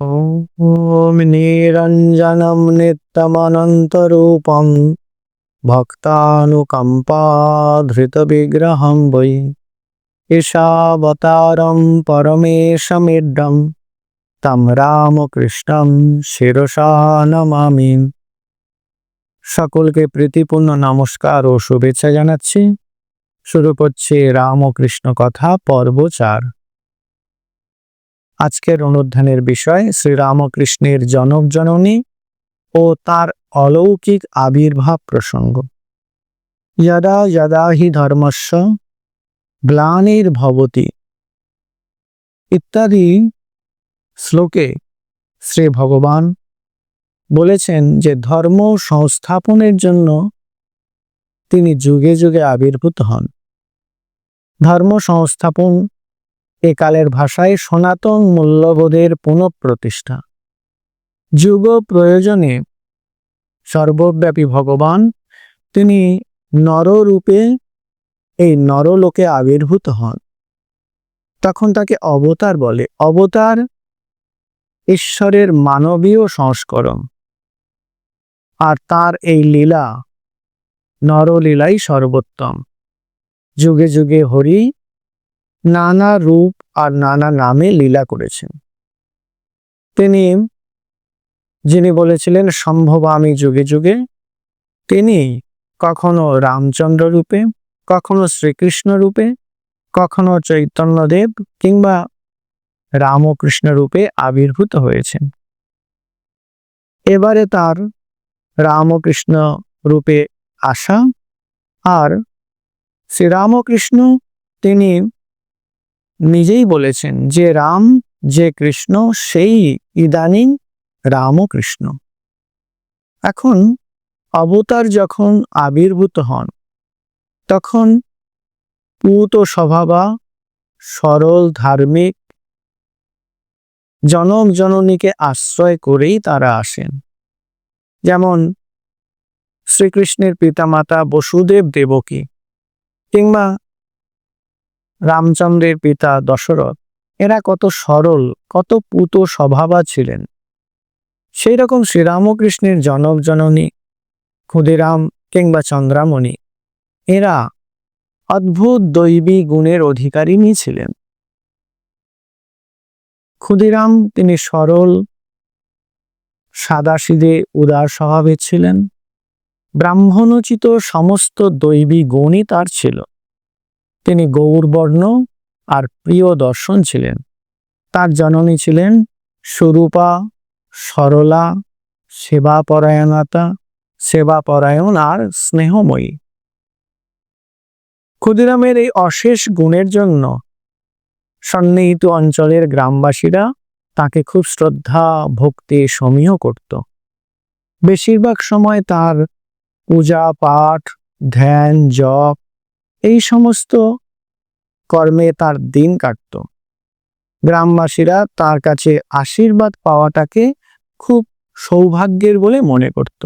ॐ निरञ्जनं नित्यमनन्तरूपं भक्तानुकम्पाधृतविग्रहं वै ঈশাবতারম পরমেশমিড্ডম তম রামকৃষ্ণম শিরসা নমামি সকলকে প্রীতিপূর্ণ নমস্কার ও শুভেচ্ছা জানাচ্ছি শুরু করছি রামকৃষ্ণ কথা পর্ব চার আজকের অনুধ্যানের বিষয় শ্রীরামকৃষ্ণের জনক জননী ও তার অলৌকিক আবির্ভাব প্রসঙ্গ। যদা যদা হি ধর্মস্য গ্লানির্ভবতি ইত্যাদি শ্লোকে শ্রী ভগবান বলেছেন যে ধর্ম সংস্থাপনের জন্য তিনি যুগে যুগে আবির্ভূত হন। ধর্ম সংস্থাপন একালের ভাষায় সনাতন মূল্যবোধের পুনঃপ্রতিষ্ঠা। যুগ প্রয়োজনে সর্বব্যাপী ভগবান, তিনি নররূপে এই নরলোকে আবির্ভূত হন। তখন তাকে অবতার বলে। অবতার ঈশ্বরের মানবীয় সংস্করণ। আর তার এই লীলা, নরলীলাই সর্বোত্তম। যুগে যুগে হরি নানা রূপ আর নানা নামে লীলা করেছেন। তিনি, যিনি বলেছিলেন সম্ভব আমি যুগে যুগে তিনি কখনো রামচন্দ্র রূপে, কখনো শ্রীকৃষ্ণ রূপে, কখনো চৈতন্যদেব কিংবা রামকৃষ্ণ রূপে আবির্ভূত হয়েছেন। এবারে তার রামকৃষ্ণ রূপে আসা আর শ্রীরামকৃষ্ণ তিনি নিজেই বলেছেন যে রাম, যে কৃষ্ণ, সেই ইদানিং রামকৃষ্ণ এখন অবতার যখন আবির্ভূত হন, তখন পুত স্বভাবা, সরল, ধার্মিক জনক জননীকে আশ্রয় করেই তারা আসেন। যেমন শ্রীকৃষ্ণের পিতামাতা বসুদেব দেবকী কিংবা রামচন্দ্রের পিতা দশরথ। এরা কত সরল, কত পুত স্বভাবা ছিলেন। সেই রকম শ্রীরামকৃষ্ণের জনক জননী ক্ষুদিরাম কিংবা চন্দ্রামণি, এরা অদ্ভুত দৈবী গুণের অধিকারিণী ছিলেন। ক্ষুদিরাম তিনি সরল, সাদাসিদে উদার স্বভাবের ছিলেন। ব্রাহ্মণোচিত সমস্ত দৈবী গুণই তার ছিল। তিনি গৌরবর্ণ আর প্রিয় দর্শন ছিলেন। তার জননী ছিলেন স্বরূপা সরলা, সেবাপরায়ণতা, সেবাপরায়ণ আর স্নেহময়ী। ক্ষুদিরামের এই অশেষ গুণের জন্য সন্নিহিত অঞ্চলের গ্রামবাসীরা তাকে খুব শ্রদ্ধা, ভক্তি, সমীহ করত। বেশিরভাগ সময় তার পূজা, পাঠ, ধ্যান, জপ এই সমস্ত কর্মে তার দিন কাটত। গ্রামবাসীরা তার কাছে আশীর্বাদ পাওয়াটাকে খুব সৌভাগ্যের বলে মনে করত।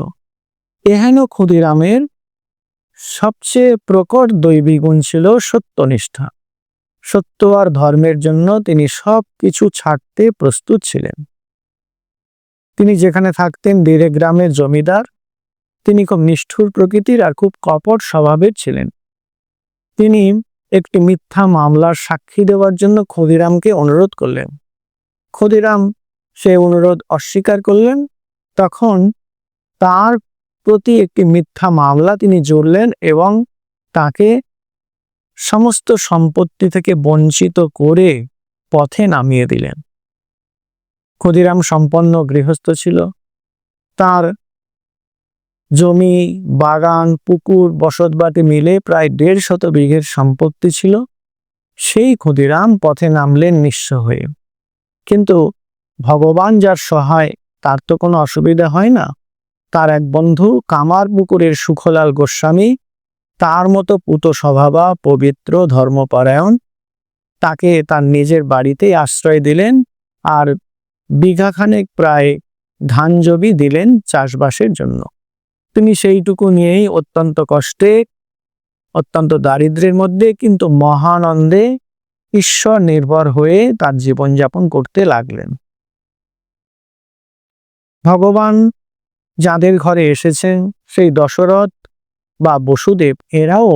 এহেন ক্ষুদিরামের সবচেয়ে প্রকট দৈবী গুণ ছিল সত্যনিষ্ঠা। সত্য আর ধর্মের জন্য তিনি সব কিছু ছাড়তে প্রস্তুত ছিলেন। তিনি যেখানে থাকতেন, দেড়ে গ্রামের জমিদার, তিনি খুব নিষ্ঠুর প্রকৃতির আর খুব কপট স্বভাবের ছিলেন। তিনি একটি মিথ্যা মামলার সাক্ষী দেওয়ার জন্য ক্ষুদিরামকে অনুরোধ করলেন। ক্ষুদিরাম সে অনুরোধ অস্বীকার করলেন। তখন তার প্রতি একটি মিথ্যা মামলা তিনি জুড়লেন এবং তাকে সমস্ত সম্পত্তি থেকে বঞ্চিত করে পথে নামিয়ে দিলেন। ক্ষুদিরাম সম্পন্ন গৃহস্থ ছিল। তার জমি, বাগান, পুকুর, বসতবাটি মিলে প্রায় দেড় শত বিঘের সম্পত্তি ছিল। সেই ক্ষুদিরাম পথে নামলেন নিঃস্ব হয়ে। কিন্তু ভগবান যার সহায়, তার তো কোনো অসুবিধা হয় না। তার এক বন্ধু কামার পুকুরের সুখলাল গোস্বামী, তার মতো পুত স্বভাবা পবিত্র ধর্মপরায়ণ, তাকে তার নিজের বাড়িতেই আশ্রয় দিলেন আর বিঘাখানেক প্রায় ধান জমি দিলেন চাষবাসের জন্য। তিনি সেইটুকু নিয়েই অত্যন্ত কষ্টে, অত্যন্ত দারিদ্রের মধ্যে, কিন্তু মহানন্দে ঈশ্বর নির্ভর হয়ে তার জীবনযাপন করতে লাগলেন। ভগবান যাদের ঘরে এসেছেন, সেই দশরথ বা বসুদেব, এরাও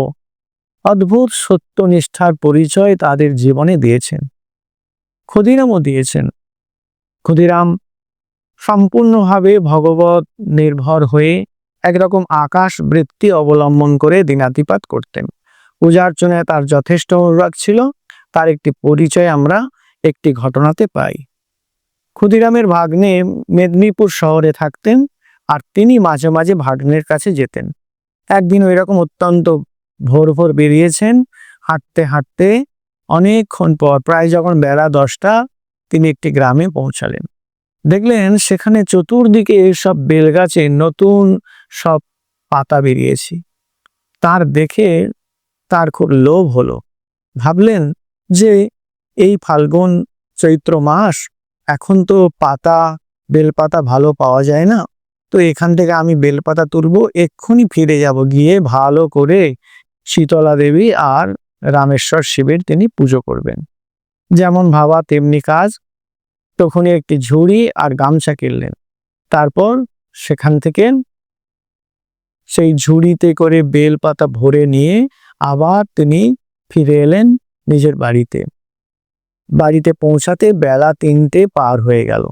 অদ্ভুত সত্যনিষ্ঠার পরিচয় তাদের জীবনে দিয়েছেন। ক্ষুদিরামও দিয়েছেন। ক্ষুদিরাম সম্পূর্ণভাবে ভগবত নির্ভর হয়ে একরকম আকাশ বৃত্তি অবলম্বন করে দিনাতিপাত করতেন। পূজার্চনায় তার যথেষ্ট অনুরাগ ছিল। তার একটি পরিচয় আমরা একটি ঘটনাতে পাই। ক্ষুদিরামের ভাগ্নে মেদিনীপুর শহরে থাকতেন আর তিনি মাঝে মাঝে ভাগ্নের কাছে যেতেন। একদিন ওই রকম অত্যন্ত ভোর ভোর বেরিয়েছেন। হাঁটতে হাঁটতে অনেকক্ষণ পর, প্রায় যখন বেলা দশটা, তিনি একটি গ্রামে পৌঁছালেন। দেখলেন সেখানে চতুর্দিকে সব বেলগাছে নতুন সব পাতা বেরিয়েছে। তার দেখে তার খুব লোভ হলো। ভাবলেন যে এই ফাল্গুন চৈত্র মাস, এখন তো পাতা, বেলপাতা ভালো পাওয়া যায় না। তো এখান থেকে আমি বেলপাতা তুলবো, এক্ষুনি ফিরে যাব গিয়ে ভালো করে শীতলা দেবী আর রামেশ্বর শিবের তিনি পুজো করবেন। যেমন ভাবা, তেমনি কাজ। তখনই একটি ঝুড়ি আর গামছা কিনলেন। তারপর সেখান থেকে সেই ঝুড়িতে করে বেলপাতা ভরে নিয়ে আবার তিনি ফিরে এলেন নিজের বাড়িতে। বাড়িতে পৌঁছাতে বেলা তিনটে পার হয়ে গেল।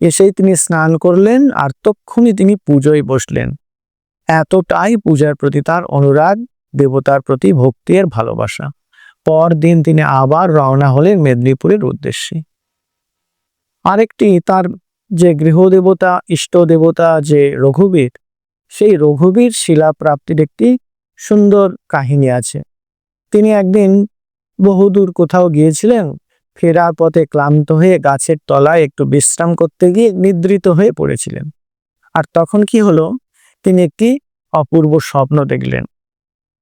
এসেই তিনি স্নান করলেন আর তক্ষুনি তিনি পুজোয় বসলেন। এতটাই পূজার প্রতি তার অনুরাগ, দেবতার প্রতি ভক্তি আর ভালোবাসা। পরদিন তিনি আবার রওনা হলেন মেদিনীপুরের উদ্দেশ্যে। আরেকটি তার যে গৃহদেবতা ইষ্ট দেবতা যে রঘুবীর, সেই রঘুবীর শিলা প্রাপ্তির একটি সুন্দর কাহিনী আছে। তিনি একদিন বহুদূর কোথাও গিয়েছিলেন, ফেরার পথে ক্লান্ত হয়ে গাছের তলায় একটু বিশ্রাম করতে গিয়ে নিদ্রিত হয়ে পড়েছিলেন। আর তখন কি হলো, তিনি একটি অপূর্ব স্বপ্ন দেখলেন।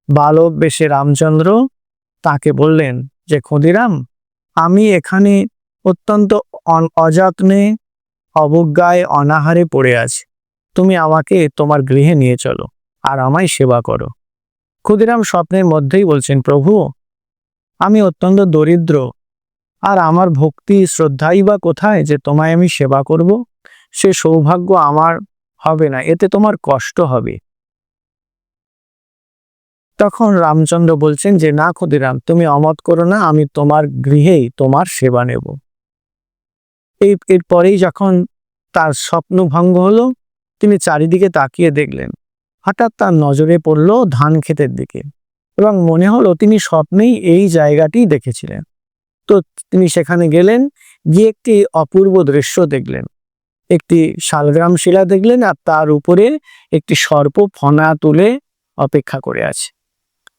বালক বেশে রামচন্দ্র তাকে বললেন যে ক্ষুদিরাম আমি এখানে অত্যন্ত অযত্নে, অবজ্ঞায়, অনাহারে পড়ে আছে। তুমি আমাকে তোমার গৃহে নিয়ে চলো আর আমায় সেবা করো। ক্ষুদিরাম স্বপ্নের মধ্যেই বলছেন, প্রভু, আমি অত্যন্ত দরিদ্র আর আমার ভক্তি শ্রদ্ধাই বা কোথায় যে তোমায় আমি সেবা করব? সে সৌভাগ্য আমার হবে না, এতে তোমার কষ্ট হবে। তখন রামচন্দ্র বলছেন যে, না ক্ষুদিরাম, তুমি অমত করো না, আমি তোমার গৃহেই তোমার সেবা নেব। এই এরপরেই যখন তার স্বপ্ন ভঙ্গ হলো, তিনি চারিদিকে তাকিয়ে দেখলেন। হঠাৎ তার নজরে পড়ল ধান ক্ষেতের দিকে এবং মনে হলো তিনি স্বপ্নেই এই জায়গাটি দেখেছিলেন। তো তিনি সেখানে গেলেন, গিয়ে একটি অপূর্ব দৃশ্য দেখলেন। একটি শালগ্রাম শিলা দেখলেন আর তার উপরে একটি সর্প ফনা তুলে অপেক্ষা করে আছে।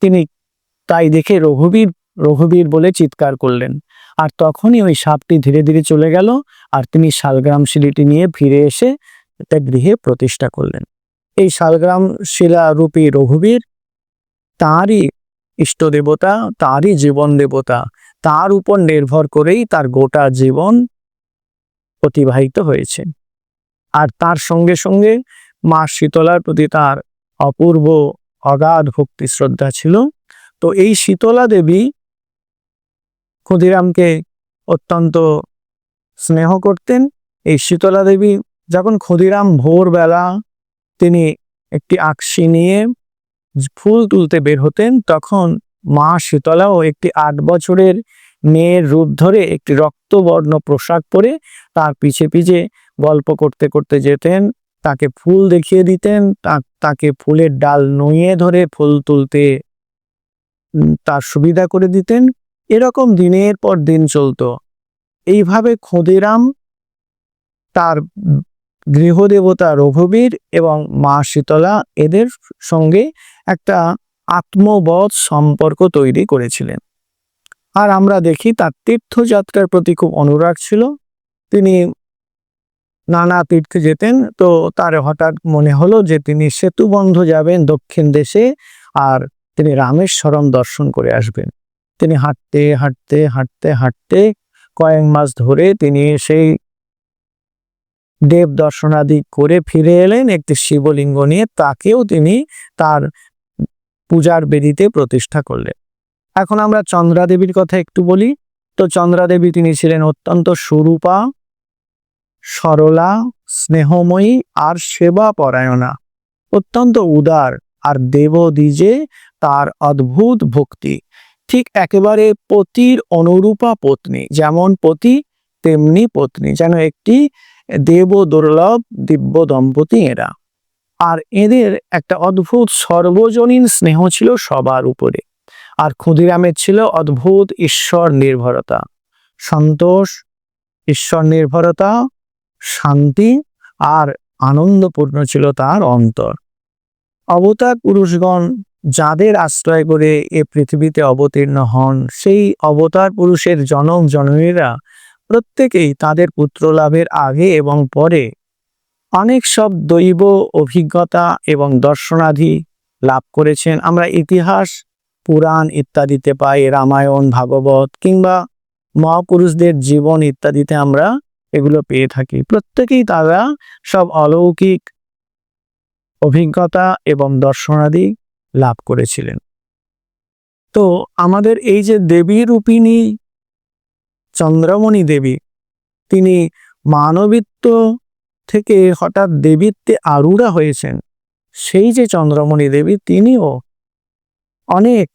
তিনি তাই দেখে রঘুবীর রঘুবীর বলে চিৎকার করলেন। আর তখনই ওই সাপটি ধীরে ধীরে চলে গেল আর তিনি শালগ্রাম শিলিটি নিয়ে ফিরে এসে একটা গৃহে প্রতিষ্ঠা করলেন। এই শালগ্রাম শিলা রূপী রঘুবীর তাঁরই ইষ্ট দেবতা তাঁরই জীবন দেবতা, তার উপর নির্ভর করেই তার গোটা জীবন অতিবাহিত হয়েছে। আর তার সঙ্গে সঙ্গে মা শীতলার প্রতি তার অপূর্ব অগাধ ভক্তি শ্রদ্ধা ছিল। তো এই শীতলা দেবী ক্ষুদিরামকে অত্যন্ত স্নেহ করতেন। এই শীতলা দেবী যখন ক্ষুদিরাম ভোরবেলা তিনি একটি আকশি নিয়ে ফুল তুলতে বের হতেন, তখন মা শীতলাও একটি আট বছরের মেয়ের রূপ ধরে একটি রক্তবর্ণ পোশাক পরে তার পিছে পিছে গল্প করতে করতে যেতেন, তাকে ফুল দেখিয়ে দিতেন তাকে ফুলের ডাল নইয়ে ধরে ফুল তুলতে তার সুবিধা করে দিতেন। এরকম দিনের পর দিন চলতো। এইভাবে ক্ষুদিরাম তার গৃহদেবতা রঘুবীর এবং মা শীতলা এদের সঙ্গে একটা আত্মবোধ সম্পর্ক তৈরি করেছিলেন। আর আমরা দেখি তার তীর্থযাত্রার প্রতি খুব অনুরাগ ছিল। তিনি নানা তীর্থে যেতেন, তো তার হঠাৎ মনে হলো যে তিনি সেতুবন্ধ যাবেন দক্ষিণ দেশে আর তিনি রামেশ্বরম দর্শন করে আসবেন। তিনি হাঁটতে হাঁটতে হাঁটতে হাঁটতে কয়েক মাস ধরে তিনি সেই দেব দর্শনাদি করে ফিরে এলেন একটি শিবলিঙ্গ নিয়ে। তাকেও তিনি তার পূজার বেদিতে প্রতিষ্ঠা করলেন। এখন আমরা চন্দ্রা দেবীর কথা একটু বলি। তো চন্দ্রা দেবী তিনি ছিলেন অত্যন্ত সুরূপা, সরলা, স্নেহময়ী আর সেবা পরায়ণা অত্যন্ত উদার আর দেবদ্বিজে তার অদ্ভুত ভক্তি। ঠিক একেবারে পতির অনুরূপা পত্নী, যেমন পতি তেমনি পত্নী, যেন একটি দেব দুর্লভ দিব্য দম্পতি এরা। আর এদের একটা অদ্ভুত সর্বজনীন স্নেহ ছিল সবার উপরে। আর ক্ষুদিরামের ছিল অদ্ভুত ঈশ্বর নির্ভরতা। সন্তোষ, ঈশ্বর নির্ভরতা, শান্তি আর আনন্দপূর্ণ ছিল তার অন্তর। অবতার পুরুষগণ যাদের আশ্রয় করে এ পৃথিবীতে অবতীর্ণ হন, সেই অবতার পুরুষের জনক, জননীরা প্রত্যেকেই তাদের পুত্র লাভের আগে এবং পরে অনেক সব দৈব অভিজ্ঞতা এবং দর্শনাধি লাভ করেছেন। আমরা ইতিহাস, পুরাণ ইত্যাদিতে পাই, রামায়ণ, ভাগবত কিংবা মহাপুরুষদের জীবন ইত্যাদিতে আমরা এগুলো পেয়ে থাকি। প্রত্যেকেই তারা সব অলৌকিক অভিজ্ঞতা এবং দর্শনাদি লাভ করেছিলেন। তো আমাদের এই যে দেবী রূপিণী চন্দ্রমণি দেবী, তিনি মানবিত্ব থেকে হঠাৎ দেবীত্বে আরুড়া হয়েছেন, সেই যে চন্দ্রমণি দেবী, তিনিও অনেক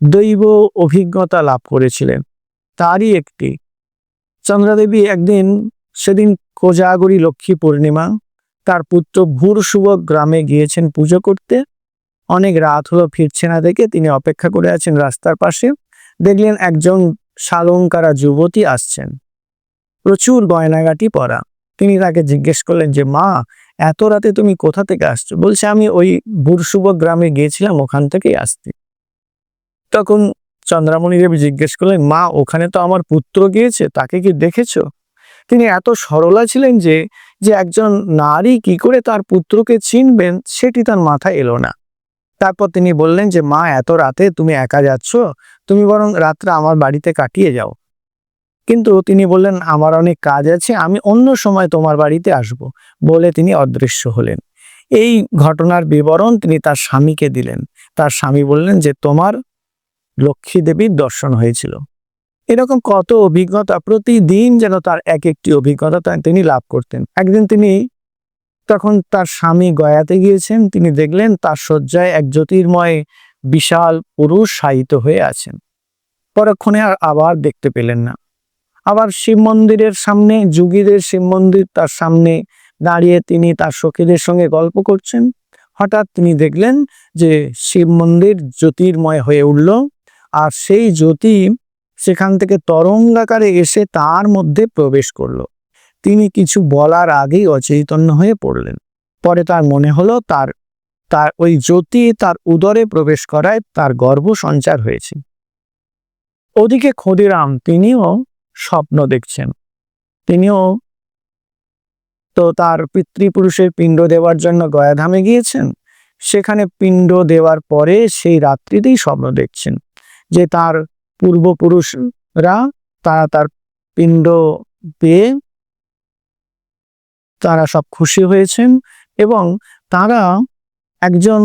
দৈব অভিজ্ঞতা লাভ করেছিলেন। তারই একটি। চন্দ্রাদেবী একদিন সেদিন কোজাগরী লক্ষ্মী পূর্ণিমা, তার পুত্র ভূর শুভক গ্রামে গিয়েছেন পুজো করতে। অনেক রাত হলো ফিরছে না দেখে তিনি অপেক্ষা করে আছেন রাস্তার পাশে। দেখলেন একজন সালঙ্কারা যুবতী আসছেন। প্রচুর গয়নাগাটি পরা। তিনি তাকে জিজ্ঞেস করলেন যে, মা, এত রাতে তুমি কোথা থেকে আসছো? বলছে, আমি ওই বুরশুভ গ্রামে গিয়েছিলাম, ওখান থেকেই আসতে তখন চন্দ্রামণি দেবী জিজ্ঞেস করলেন, মা, ওখানে তো আমার পুত্র গিয়েছে, তাকে কি দেখেছ? তিনি এত সরলা ছিলেন যে যে একজন নারী কি করে তার পুত্রকে চিনবেন, সেটি তার মাথায় এলো না। তারপর তিনি বললেন যে, মা, এত রাতে তুমি একা যাচ্ছ, তুমি বরং রাত্রে আমার বাড়িতে কাটিয়ে যাও। কিন্তু তিনি বললেন, আমার অনেক কাজ আছে, আমি অন্য সময় তোমার বাড়িতে আসব। বলে তিনি অদৃশ্য হলেন। এই ঘটনার বিবরণ তিনি তার স্বামীকে দিলেন। তার স্বামী বললেন যে, তোমার লক্ষ্মী দেবীর দর্শন হয়েছিল। এরকম কত অভিজ্ঞতা, প্রতিদিন যেন তার এক একটি অভিজ্ঞতা তিনি লাভ করতেন। একদিন তিনি তখন তার স্বামী গয়াতে গিয়েছেন। তিনি দেখলেন তার শয্যায় এক জ্যোতির্ময় বিশাল পুরুষ শায়িত হয়ে আছেন। পরক্ষণে আর আবার দেখতে পেলেন না। আবার শিব মন্দিরের সামনে, যুগীদের শিব মন্দির তার সামনে দাঁড়িয়ে তিনি তার সখীদের সঙ্গে গল্প করছেন। হঠাৎ তিনি দেখলেন যে শিব মন্দির জ্যোতির্ময় হয়ে উঠল আর সেই জ্যোতি সেখান থেকে তরঙ্গাকারে এসে তার মধ্যে প্রবেশ করল। তিনি কিছু বলার আগেই অচেতন্য হয়ে পড়লেন। পরে তার মনে হলো তার তার ওই জ্যোতি তার উদরে প্রবেশ করায় তার গর্ভ সঞ্চার হয়েছে। ওদিকে ক্ষুদিরাম তিনিও স্বপ্ন দেখছেন। তিনিও তো তার পিতৃপুরুষের পিণ্ড দেওয়ার জন্য গয়াধামে গিয়েছেন। সেখানে পিণ্ড দেওয়ার পরে সেই রাত্রিতেই স্বপ্ন দেখছেন যে তার পূর্বপুরুষরা তারা তার পিণ্ড পেয়ে তারা সব খুশি হয়েছেন এবং তারা একজন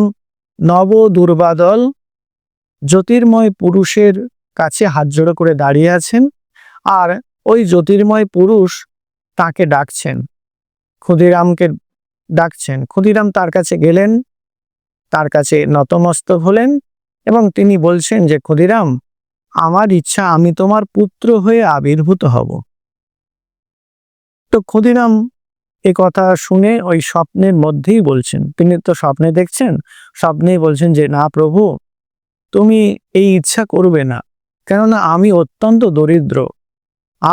নব দুর্বাদল জ্যোতির্ময় পুরুষের কাছে হাত জোড়ো করে দাঁড়িয়ে আছেন আর ওই জ্যোতির্ময় পুরুষ তাকে ডাকছেন। ক্ষুদিরামকে ডাকছেন। ক্ষুদিরাম তার কাছে গেলেন, তার কাছে নতমস্তক হলেন এবং তিনি বলছেন যে, ক্ষুদিরাম, আমার ইচ্ছা, আমি তোমার পুত্র হয়ে আবির্ভূত হব। তো ক্ষুদিরাম এ কথা শুনে ওই স্বপ্নের মধ্যেই বলছেন। তিনি তো স্বপ্নে দেখছেন, স্বপ্নেই বলছেন যে, না প্রভু, তুমি এই ইচ্ছা করবে না, কেননা আমি অত্যন্ত দরিদ্র।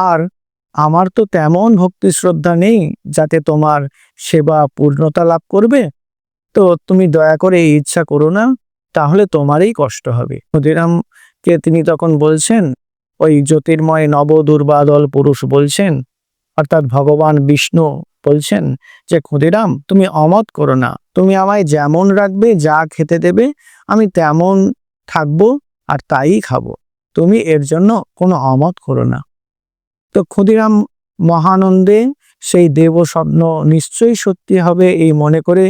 আর আমার তো তেমন ভক্তি শ্রদ্ধা নেই যাতে তোমার সেবা পূর্ণতা লাভ করবে। তো তুমি দয়া করে এই ইচ্ছা করো না, তাহলে তোমারই কষ্ট হবে। ক্ষুদিরামকে তিনি তখন বলছেন, ওই জ্যোতির্ময় নব দুর্বাদল পুরুষ বলছেন অর্থাৎ ভগবান বিষ্ণু বলছেন যে, ক্ষুদিরাম, তুমি অমত করো না। তুমি আমায় যেমন রাখবে, যা খেতে দেবে, আমি তেমন থাকব আর তাই খাব। তুমি এর জন্য কোনো অমত করো না। তো ক্ষুদিরাম মহানন্দে সেই দেব স্বপ্ন নিশ্চয়ই সত্যি হবে এই মনে করে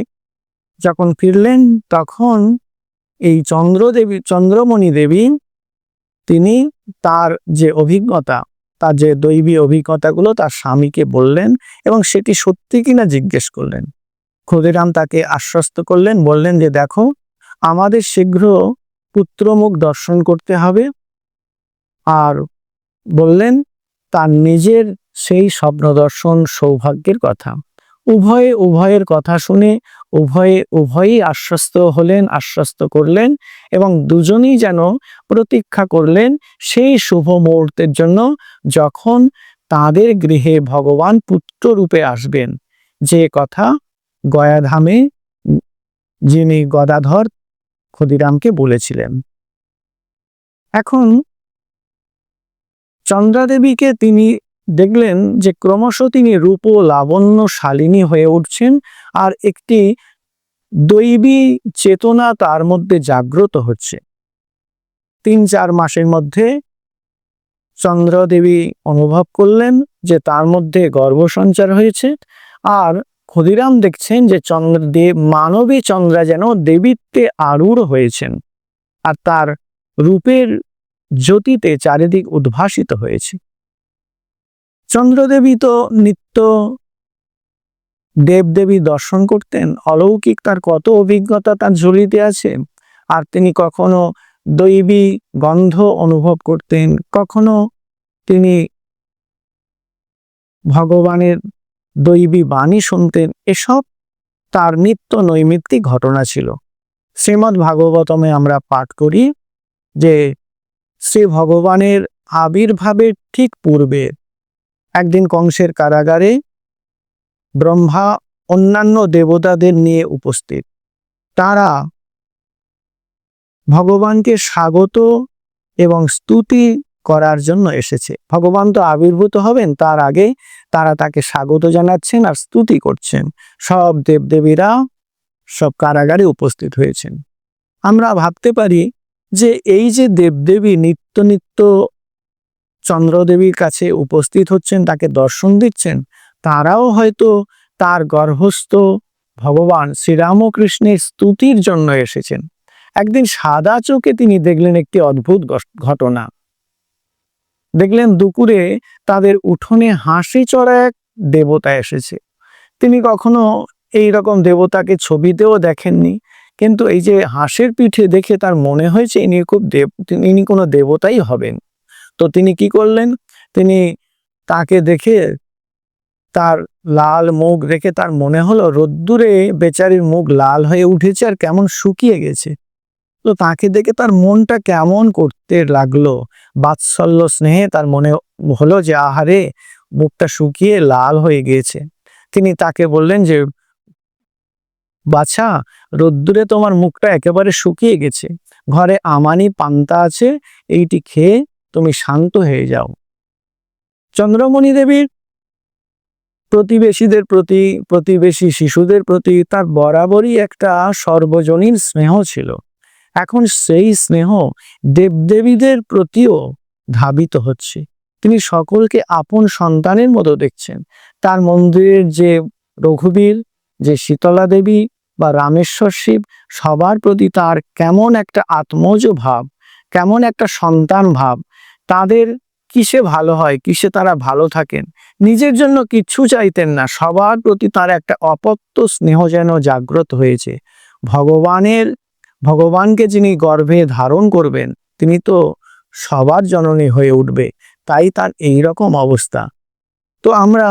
যখন ফিরলেন, তখন এই চন্দ্রদেবী, চন্দ্রমণি দেবী, তিনি তার যে অভিজ্ঞতা তার যে দৈবী অভিজ্ঞতাগুলো তার স্বামীকে বললেন এবং সেটি সত্যি কিনা জিজ্ঞেস করলেন। ক্ষুদিরাম তাকে আশ্বস্ত করলেন, বললেন যে, দেখো, আমাদের শীঘ্র পুত্রমুখ দর্শন করতে হবে। আর বললেন, তার নিজের সেই স্বপ্ন দর্শন সৌভাগ্যের কথা। উভয়ে উভয়ের কথা শুনে উভয়ে উভয়ই আশ্বস্ত হলেন, আশ্বস্ত করলেন এবং দুজনেই যেন প্রতীক্ষা করলেন সেই শুভ মুহূর্তের জন্য যখন তাদের গৃহে ভগবান পুত্র রূপে আসবেন। যে কথা গয়াধামে যিনি গদাধর ক্ষুদিরামকে বলেছিলেন। এখন চন্দ্রাদেবীকে তিনি দেখলেন যে ক্রমশ তিনি রূপ লাবণ্য শালিনী হয়ে উঠছেন আর একটি দৈবী চেতনা তার মধ্যে জাগ্রত হচ্ছে। তিন চার মাসের মধ্যে চন্দ্রদেবী অনুভব করলেন যে তার মধ্যে গর্ভসঞ্চার হয়েছে আর ক্ষুদিরাম দেখছেন যে চন্দ্রদেব মানবী চন্দ্রা যেন দেবীত্বে আরূঢ় হয়েছেন আর তার রূপের জ্যোতিতে চারিদিক উদ্ভাসিত হয়েছে। চন্দ্রদেবী তো নিত্য দেবদেবী দর্শন করতেন। অলৌকিক তার কত অভিজ্ঞতা তার ঝুলিতে আছে। আর তিনি কখনো দৈবী গন্ধ অনুভব করতেন, কখনো তিনি ভগবানের দৈবী বাণী শুনতেন। এসব তার নিত্য নৈমিত্তিক ঘটনা ছিল। শ্রীমদ্ ভাগবতমে আমরা পাঠ করি যে শ্রী ভগবানের আবির্ভাবের ঠিক পূর্বে একদিন কংসের কারাগারে ব্রহ্মা অন্যান্য দেবতাদের নিয়ে উপস্থিত। তারা ভগবানকে স্বাগত এবং স্তুতি করার জন্য এসেছে। ভগবান তো আবির্ভূত হবেন, তার আগে তারা তাকে স্বাগত জানাচ্ছেন আর স্তুতি করছেন। সব দেবদেবীরা সব কারাগারে উপস্থিত হয়েছেন। আমরা ভাবতে পারি যে এই যে দেবদেবী নিত্য নিত্য চন্দ্রদেবীর কাছে উপস্থিত হচ্ছেন, তাকে দর্শন দিচ্ছেন, তারাও হয়তো তার গর্ভস্থ ভগবান শ্রীরামকৃষ্ণের স্তুতির জন্য এসেছেন। একদিন সাদা চোখে তিনি দেখলেন একটি অদ্ভুত ঘটনা। দেখলেন দুপুরে তাদের উঠোনে হাসি চড়া এক দেবতা এসেছে। তিনি কখনো এই রকম দেবতাকে ছবিতেও দেখেননি, কিন্তু এই যে হাঁসের পিঠে দেখে তার মনে হয়েছে, ইনি খুব দেব ইনি কোনো দেবতাই হবেন। তো তিনি কি করলেন? তিনি তাকে দেখে তার লাল মুখ দেখে তার মনে হলো, রোদ্দুরে বেচারির মুখ লাল হয়ে উঠেছে আর কেমন শুকিয়ে গেছে। তো তাকে দেখে তার মনটা কেমন করতে লাগল। বাৎসল্য স্নেহে তার মনে হলো যে, আহারে, মুখটা শুকিয়ে লাল হয়ে গিয়েছে তিনি তাকে বললেন যে, বাছা, রোদ্দুরে তোমার মুখটা একেবারে শুকিয়ে গেছে। ঘরে আমানি পান্তা আছে, এইটি খেয়ে তুমি শান্ত হয়ে যাও। চন্দ্রমণি দেবীর প্রতিবেশীদের প্রতি, প্রতিবেশী শিশুদের প্রতি তার বরাবরই একটা সর্বজনীন স্নেহ ছিল। এখন সেই স্নেহ দেবদেবীদের প্রতিও ধাবিত হচ্ছে। তিনি সকলকে আপন সন্তানের মতো দেখছেন। তার মন্দিরের যে রঘুবীর, যে শীতলা দেবী বা রামেশ্বর শিব, সবার প্রতি তার কেমন একটা আত্মজ ভাব কেমন একটা সন্তান ভাব তাদের কিসে ভালো হয়, কিসে তারা ভালো থাকেন? নিজের জন্য কিচ্ছু চাইতেন না, সবার প্রতি তার একটা অপত্য স্নেহ যেন জাগ্রত হয়েছে। ভগবানের, ভগবানকে যিনি গর্ভে ধারণ করবেন, তিনি তো সবার জননী হয়ে উঠবে, তাই তার এই রকম অবস্থা। তো আমরা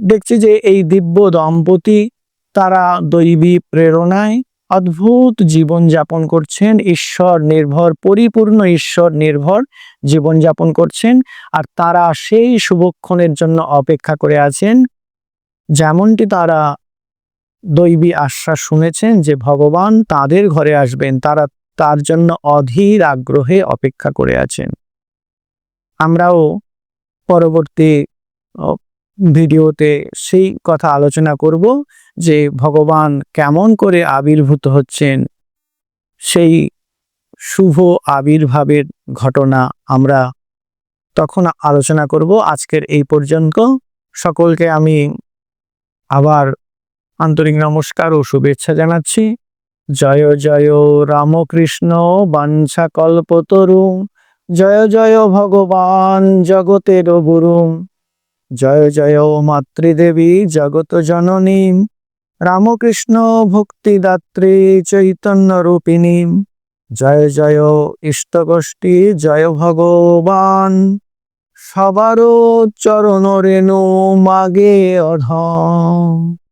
দেখছি যে এই দিব্য দম্পতি তারা দৈবী প্রেরণায় অদ্ভুত জীবন যাপন করছেন, ঈশ্বর নির্ভর, পরিপূর্ণ ঈশ্বর নির্ভর জীবন যাপন করছেন, আর তারা সেই শুভক্ষণের জন্য অপেক্ষা করে আছেন। যেমনটি তারা দৈবী আশ্বাস শুনেছেন যে, ভগবান তাদের ঘরে আসবেন, তারা তার জন্য অধীর আগ্রহে অপেক্ষা করে আছেন। আমরাও পরবর্তী ভিডিওতে সেই কথা আলোচনা করব যে ভগবান কেমন করে আবির্ভূত হচ্ছেন। সেই শুভ আবির্ভাবের ঘটনা আমরা তখন আলোচনা করব আজকের এই পর্যন্ত। সকলকে আমি আবার আন্তরিক নমস্কার ও শুভেচ্ছা জানাচ্ছি। জয় জয় রামকৃষ্ণ বাঞ্ছা কল্পতরু। জয় জয় ভগবান জগতের গুরু। জয় জয় মাতৃদেবী জগত জননী, রামকৃষ্ণ ভক্তিদাত্রী চৈতন্য রূপিণী। জয় জয় ইষ্টগোষ্ঠী, জয় ভগবান। সবারও চরণ রেণু মাগে অধম।